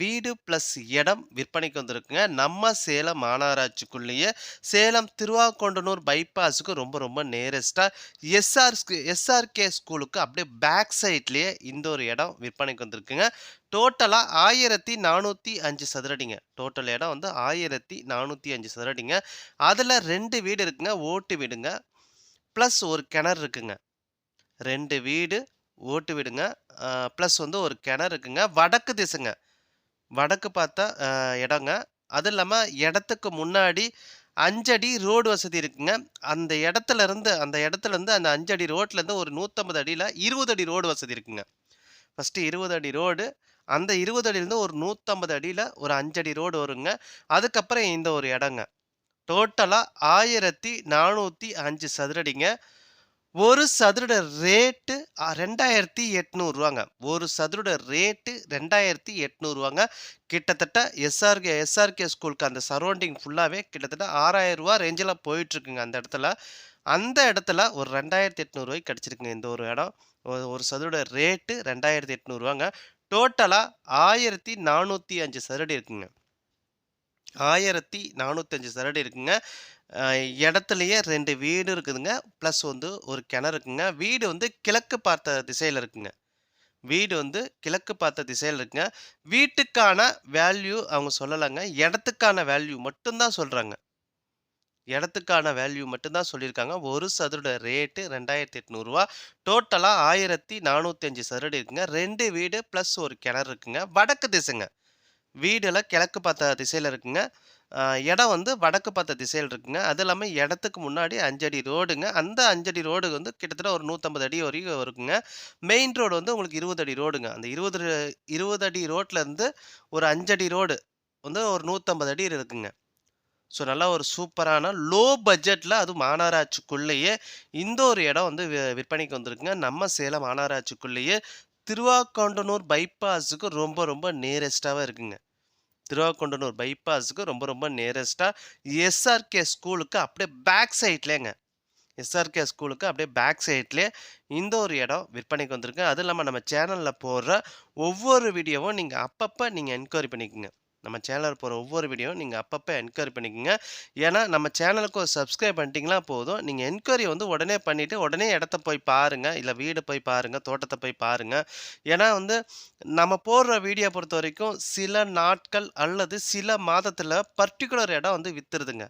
வீடு ப்ளஸ் இடம் விற்பனைக்கு வந்திருக்குங்க. நம்ம சேலம் மாநகராட்சிக்குள்ளேயே சேலம் திருவாக்கொண்டனூர் பைபாஸுக்கு ரொம்ப ரொம்ப நேரஸ்ட்டாக எஸ்ஆர் எஸ்ஆர்கே ஸ்கூலுக்கு அப்படியே பேக் சைட்லேயே இந்த ஒரு இடம் விற்பனைக்கு வந்திருக்குங்க. டோட்டலாக ஆயிரத்தி நானூற்றி அஞ்சு சதுரடிங்க. டோட்டல் இடம் வந்து ஆயிரத்தி நானூற்றி அஞ்சு சதுரடிங்க. அதில் ரெண்டு வீடு இருக்குங்க ஓட்டு வீடுங்க. ப்ளஸ் ஒரு கிணறு இருக்குங்க. ரெண்டு வீடு ஓட்டு வீடுங்க. ப்ளஸ் வந்து ஒரு கிணறு இருக்குங்க. வடக்கு திசைங்க. வடக்கு பார்த்தா இடங்க. அதுவும் இல்லாமல் இடத்துக்கு முன்னாடி அஞ்சடி ரோடு வசதி இருக்குங்க. அந்த இடத்துல இருந்து அந்த இடத்துல இருந்து அந்த அஞ்சடி ரோட்லேருந்து ஒரு நூற்றம்பது அடியில் இருபது அடி ரோடு வசதி இருக்குங்க. ஃபஸ்ட்டு இருபது அடி ரோடு. அந்த இருபது அடியிலேருந்து ஒரு நூற்றம்பது அடியில் ஒரு அஞ்சடி ரோடு வருங்க. அதுக்கப்புறம் இந்த ஒரு இடங்க. டோட்டலாக ஆயிரத்தி நானூற்றி அஞ்சு சதுரடிங்க. ஒரு சதுரட ரேட்டு ரெண்டாயிரத்தி எட்நூறுவாங்க. ஒரு சதுரட ரேட்டு ரெண்டாயிரத்தி எட்நூறுவாங்க. கிட்டத்தட்ட எஸ்ஆர்கே எஸ்ஆர்கே ஸ்கூலுக்கு அந்த சரௌண்டிங் ஃபுல்லாகவே கிட்டத்தட்ட ஆறாயிரம் ரூபா ரேஞ்சில் போயிட்டுருக்குங்க அந்த இடத்துல. அந்த இடத்துல ஒரு ரெண்டாயிரத்தி எட்நூறுவாய்க்கு கிடச்சிருக்குங்க இந்த ஒரு இடம். ஒரு ஒரு சதுரட ரேட்டு ரெண்டாயிரத்தி எட்நூறுவாங்க. டோட்டலாக ஆயிரத்தி நானூற்றி அஞ்சு சதுரடி இருக்குங்க. ஆயிரத்தி நானூற்றஞ்சு சதுரடி இருக்குங்க. இடத்துலையே ரெண்டு வீடு இருக்குதுங்க. ப்ளஸ் வந்து ஒரு கிணறு இருக்குங்க. வீடு வந்து கிழக்கு பார்த்த திசையில் இருக்குங்க. வீடு வந்து கிழக்கு பார்த்த திசையில் இருக்குங்க. வீட்டுக்கான வேல்யூ அவங்க சொல்லலைங்க. இடத்துக்கான வேல்யூ மட்டும்தான் சொல்கிறாங்க இடத்துக்கான வேல்யூ மட்டும்தான் சொல்லியிருக்காங்க. ஒரு சதுரோட ரேட்டு ரெண்டாயிரத்தி எட்நூறுரூவா டோட்டலாக ஆயிரத்தி நானூற்றஞ்சு சதுரடி இருக்குங்க. ரெண்டு வீடு ப்ளஸ் ஒரு கிணறு இருக்குங்க. வடக்கு திசைங்க. வீடெல்லாம் கிழக்கு பார்த்த திசையில் இருக்குங்க. இடம் வந்து வடக்கு பார்த்த திசையில் இருக்குங்க. அது இல்லாமல் இடத்துக்கு முன்னாடி அஞ்சடி ரோடுங்க. அந்த அஞ்சடி ரோடு வந்து கிட்டத்தட்ட ஒரு நூற்றம்பது அடி வரைக்கும் இருக்குங்க. மெயின் ரோடு வந்து உங்களுக்கு இருபது அடி ரோடுங்க. அந்த இருபது இருபது அடி ரோட்லேருந்து ஒரு அஞ்சடி ரோடு வந்து ஒரு நூற்றம்பது அடி இருக்குங்க. ஸோ நல்லா ஒரு சூப்பரான லோ பட்ஜெட்டில் அது மாநகராட்சிக்குள்ளேயே இந்த ஒரு இடம் வந்து விற்பனைக்கு வந்திருக்குங்க. நம்ம சேலம் மாநகராட்சிக்குள்ளேயே திருவாக்கண்டனூர் பைபாஸுக்கு ரொம்ப ரொம்ப நியரஸ்ட்டாகவே இருக்குங்க. திருவாக்கொண்டனூர் பைபாஸுக்கு ரொம்ப ரொம்ப நியரஸ்ட்டாக எஸ்ஆர்கே ஸ்கூலுக்கு அப்படியே பேக் சைட்லேங்க எஸ்ஆர்கே ஸ்கூலுக்கு அப்படியே பேக் சைட்லேயே இந்த ஒரு இடம் விற்பனைக்கு வந்திருக்கு. அதுவும் இல்லாமல் நம்ம சேனலில் போடுற ஒவ்வொரு வீடியோவும் நீங்கள் அப்பப்போ நீங்கள் என்கொயரி பண்ணிக்கோங்க. நம்ம சேனலில் போகிற ஒவ்வொரு வீடியோ நீங்கள் அப்பப்போ என்கொயரி பண்ணிக்கோங்க. ஏன்னா நம்ம சேனலுக்கு ஒரு சப்ஸ்கிரைப் பண்ணிட்டீங்களா போதும். நீங்கள் என்கொயரி வந்து உடனே பண்ணிவிட்டு உடனே இடத்த போய் பாருங்கள் இல்லை வீடு போய் பாருங்கள் தோட்டத்தை போய் பாருங்கள் ஏன்னா வந்து நம்ம போடுற வீடியோ பொறுத்த வரைக்கும் சில நாட்கள் அல்லது சில மாதத்தில் பர்டிகுலர் இடம் வந்து விற்றுருதுங்க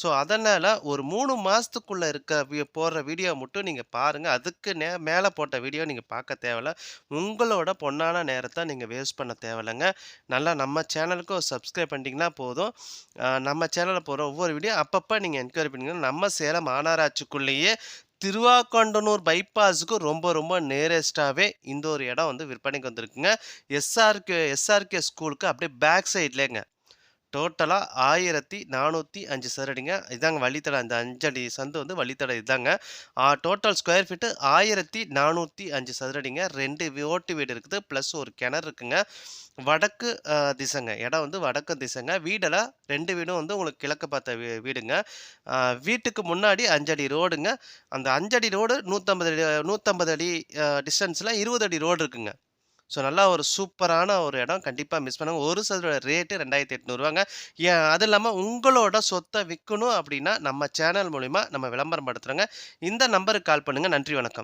ஸோ அதனால் ஒரு மூணு மாதத்துக்குள்ளே இருக்க போடுற வீடியோ மட்டும் நீங்கள் பாருங்கள் அதுக்கு நே மேலே போட்ட வீடியோ நீங்கள் பார்க்க தேவையில்ல. உங்களோட பொன்னான நேரத்தை நீங்கள் வேஸ்ட் பண்ண தேவையில்லைங்க. நல்லா நம்ம சேனலுக்கு சப்ஸ்கிரைப் பண்ணிட்டீங்கன்னா போதும். நம்ம சேனலில் போகிற ஒவ்வொரு வீடியோ அப்பப்போ நீங்கள் என்கொயரி பண்ணிங்கன்னா நம்ம சேலம் மாநகராட்சிக்குள்ளேயே திருவாக்கொண்டனூர் பைபாஸுக்கு ரொம்ப ரொம்ப நேரஸ்டாகவே இந்த ஒரு இடம் வந்து விற்பனைக்கு வந்திருக்குங்க. எஸ்ஆர்கே எஸ்ஆர்கே ஸ்கூலுக்கு அப்படியே பேக் சைட்லேங்க. டோட்டலாக ஆயிரத்தி நானூற்றி அஞ்சு சதுரடிங்க இதாங்க வழித்தடை அந்த அஞ்சடி சந்து வந்து வழித்தடை இதாங்க டோட்டல் ஸ்கொயர் ஃபீட்டு ஆயிரத்தி நானூற்றி அஞ்சு சதுரடிங்க. ரெண்டு வீ- ஓட்டு வீடு இருக்குது. ப்ளஸ் ஒரு கிணறு இருக்குங்க. வடக்கு திசைங்க. இடம் வந்து வடக்கு திசைங்க. வீடெல்லாம் ரெண்டு வீடும் வந்து உங்களுக்கு கிழக்கு பார்த்த வீ வீடுங்க. வீட்டுக்கு முன்னாடி அஞ்சடி ரோடுங்க. அந்த அஞ்சடி ரோடு நூற்றம்பது அடி நூற்றம்பது அடி டிஸ்டன்ஸில் இருபது அடி ரோடு இருக்குங்க. ஸோ நல்லா ஒரு சூப்பரான ஒரு இடம். கண்டிப்பாக மிஸ் பண்ணுங்க. ஒரு சதுர ரேட்டு ரெண்டாயிரத்தி எட்நூறுவாங்க. ஏன் அது இல்லாமல் உங்களோட சொத்தை விற்கணும் அப்படின்னா நம்ம சேனல் மூலிமா நம்ம விளம்பரம் படுத்துகிறோங்க இந்த நம்பருக்கு கால் பண்ணுங்கள் நன்றி வணக்கம்.